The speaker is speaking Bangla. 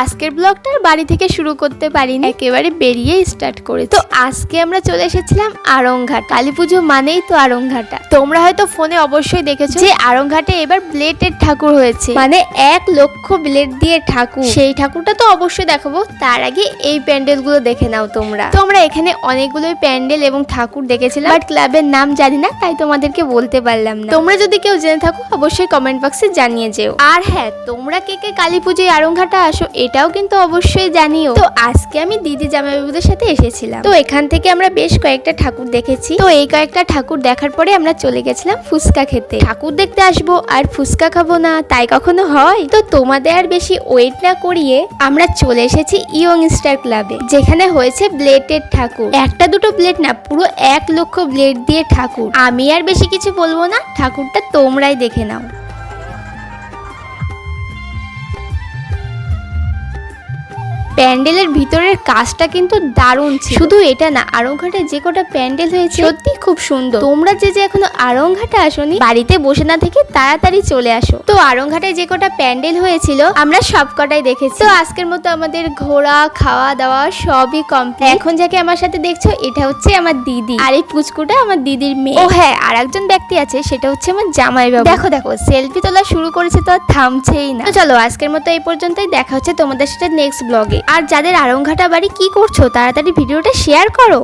আজকের ব্লগটার বাড়ি থেকে শুরু করতে পারিনি, একেবারে বেরিয়ে স্টার্ট করে তো আজকে আমরা চলে এসেছিলাম আরংঘাট। কালী পুজো মানেই তো আরংঘাটা তোমরা হয়তো ফোনে অবশ্যই দেখেছ যে আরংঘাটে এবার ব্লেডের ঠাকুর হয়েছে। মানে এক লক্ষ ব্লেড দিয়ে ঠাকুর। সেই ঠাকুরটা তো অবশ্যই দেখাবো। তার আগে এই প্যান্ডেলগুলো দেখে নাও তোমরা। তো আমরা এখানে অনেকগুলোই প্যান্ডেল এবং ঠাকুর দেখেছিলাম। বাট ক্লাবের নাম জানি না, তাই তোমাদেরকে বলতে পারলাম না। তোমরা যদি কেউ জেনে থাকো, অবশ্যই কমেন্ট বক্সে জানিয়ে যেও। আর হ্যাঁ তোমরা কে কে কালী পুজোয় আরংঘাটা আসো এটাও কিন্তু অবশ্যই জানিও। তো আজকে আমি দিদি জামাইবাবুদের সাথে এসেছিলাম। তো এখান থেকে আমরা বেশ কয়েকটা ঠাকুর দেখেছি। তো এই কয়েকটা ঠাকুর দেখার পরে আমরা চলে গেছিলাম ফুচকা খেতে। ঠাকুর দেখতে আসব আর ফুচকা খাব না, তাই কখনো হয়? তো তোমাদের আর বেশি ওয়েট না করিয়ে আমরা চলে এসেছি ইয়ং স্টার ক্লাবে, যেখানে হয়েছে ব্লেডের ঠাকুর। একটা দুটো ব্লেড না, পুরো এক লক্ষ ব্লেড দিয়ে ঠাকুর। আমি আর বেশি কিছু বলব না, ঠাকুরটা তোমরাই দেখে নাও। প্যান্ডেলের ভিতরের কাজটা কিন্তু দারুণ ছিল। শুধু এটা না আরংঘাটে যে কটা প্যান্ডেল হয়েছে সত্যি খুব সুন্দর। তোমরা যে যে এখনও আরংঘাটে আসোনি বাড়িতে বসে না থেকে তাড়াতাড়ি চলে আসো। তো আরংঘাটে যে কটা প্যান্ডেল হয়েছিল আমরা সব কটাই দেখেছি। তো আজকের মতো আমাদের ঘোরা খাওয়া দাওয়া সবই কমপ্লিট। এখন যাকে আমার সাথে দেখছ এটা হচ্ছে আমার দিদি। আর এই পুচকুটা আমার দিদির মেয়ে। ও হ্যাঁ আর একজন ব্যক্তি আছে সেটা হচ্ছে আমার জামাই বাবু দেখো দেখো সেলফি তোলা শুরু করেছে তো আর থামছেই না। তো চলো আজকের মতো এই পর্যন্তই দেখা হচ্ছে তোমাদের সাথে নেক্সট ব্লগে আর যাদের আরংঘাটা বাড়ি কি করছ তাড়াতাড়ি ভিডিওটা শেয়ার করো।